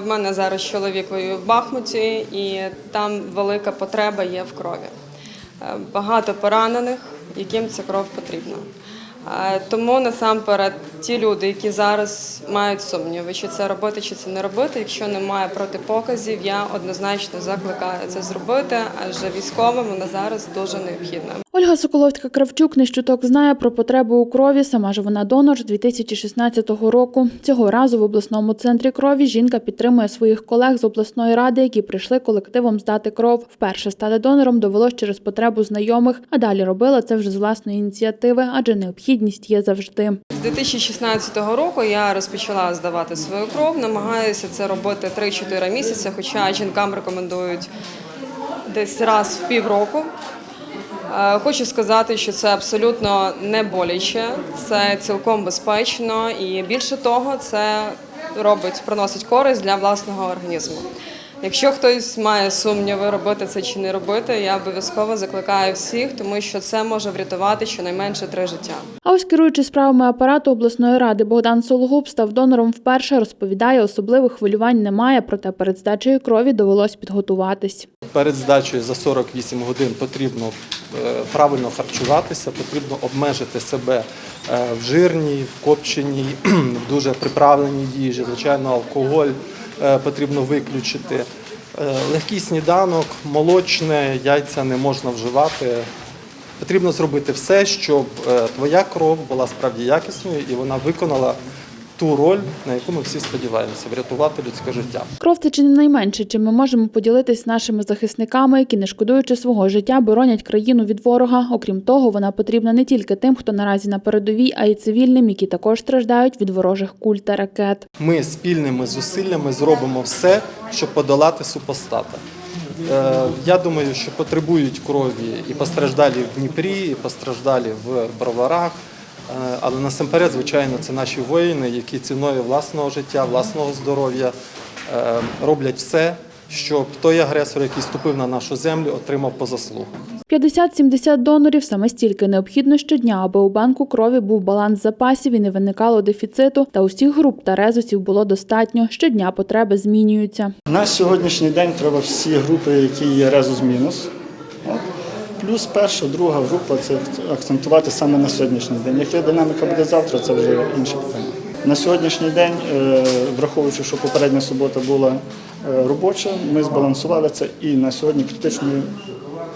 В мене зараз чоловік воює в Бахмуті, і там велика потреба є в крові. Е, Багато поранених, яким ця кров потрібна. Е, Тому насамперед ті люди, які зараз мають сумніви, чи це робити, чи це не робити, якщо немає протипоказів, я однозначно закликаю це зробити, адже військовим вона зараз дуже необхідна. Ольга Соколовська Кравчук не щуток знає про потребу у крові. Сама ж вона донор з 2016 року. Цього разу в обласному центрі крові жінка підтримує своїх колег з обласної ради, які прийшли колективом здати кров. Вперше стати донором довелось через потребу знайомих, а далі робила це вже з власної ініціативи, адже необхідність є завжди. З 2016 року я розпочала здавати свою кров. Намагаюся це робити 3-4 місяці, хоча жінкам рекомендують десь раз в півроку. Е, Хочу сказати, що це абсолютно не боляче, це цілком безпечно і більше того, це робить, приносить користь для власного організму. Якщо хтось має сумніви, робити це чи не робити, я обов'язково закликаю всіх, тому що це може врятувати щонайменше три життя. А ось керуючи справами апарату обласної ради Богдан Сологуб став донором вперше. Розповідає, особливих хвилювань немає, проте перед здачею крові довелось підготуватись. Перед здачею за 48 годин потрібно е, правильно харчуватися, потрібно обмежити себе е, в жирній, в копченій, в дуже приправленій їжі. Звичайно, алкоголь е, потрібно виключити. Легкий сніданок, молочне, яйця не можна вживати. Потрібно зробити все, щоб твоя кров була справді якісною і вона виконала ту роль, на яку ми всі сподіваємося врятувати людське життя. Кров це чи не найменше, чим ми можемо поділитись з нашими захисниками, які, не шкодуючи свого життя, боронять країну від ворога. Окрім того, вона потрібна не тільки тим, хто наразі на передовій, а й цивільним, які також страждають від ворожих куль та ракет. Ми спільними зусиллями зробимо все, щоб подолати супостата. Е, Я думаю, що потребують крові і постраждалі в Дніпрі, і постраждалі в Броварах. Е, Але насамперед, звичайно, це наші воїни, які ціною власного життя, власного здоров'я е, роблять все, щоб той агресор, який ступив на нашу землю, отримав по заслугах. 50-70 донорів саме стільки необхідно щодня, аби у банку крові був баланс запасів і не виникало дефіциту. Та усіх груп та резусів було достатньо. Щодня потреби змінюються. На сьогоднішній день треба всі групи, які є резус мінус. Плюс перша, друга група це акцентувати саме на сьогоднішній день. Яка динаміка буде завтра, це вже інше питання. На сьогоднішній день, е, враховуючи, що попередня субота була е, робоча, ми збалансували це і на сьогодні критичної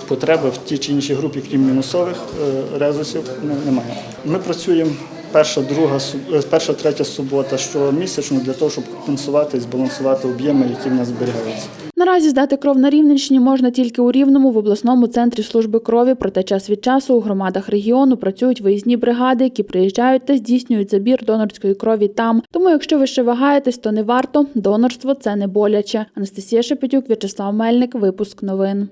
потреби в тій чи іншій групі, крім мінусових е, резусів, немає. Ми працюємо перша, друга, е, перша, третя субота щомісячно для того, щоб компенсувати і збалансувати об'єми, які в нас зберігаються. Наразі здати кров на Рівненщині можна тільки у Рівному в обласному центрі служби крові. Проте час від часу у громадах регіону працюють виїзні бригади, які приїжджають та здійснюють забір донорської крові там. Тому, якщо ви ще вагаєтесь, то не варто. Донорство це не боляче. Анастасія Шепетюк, В'ячеслав Мельник. Випуск новин.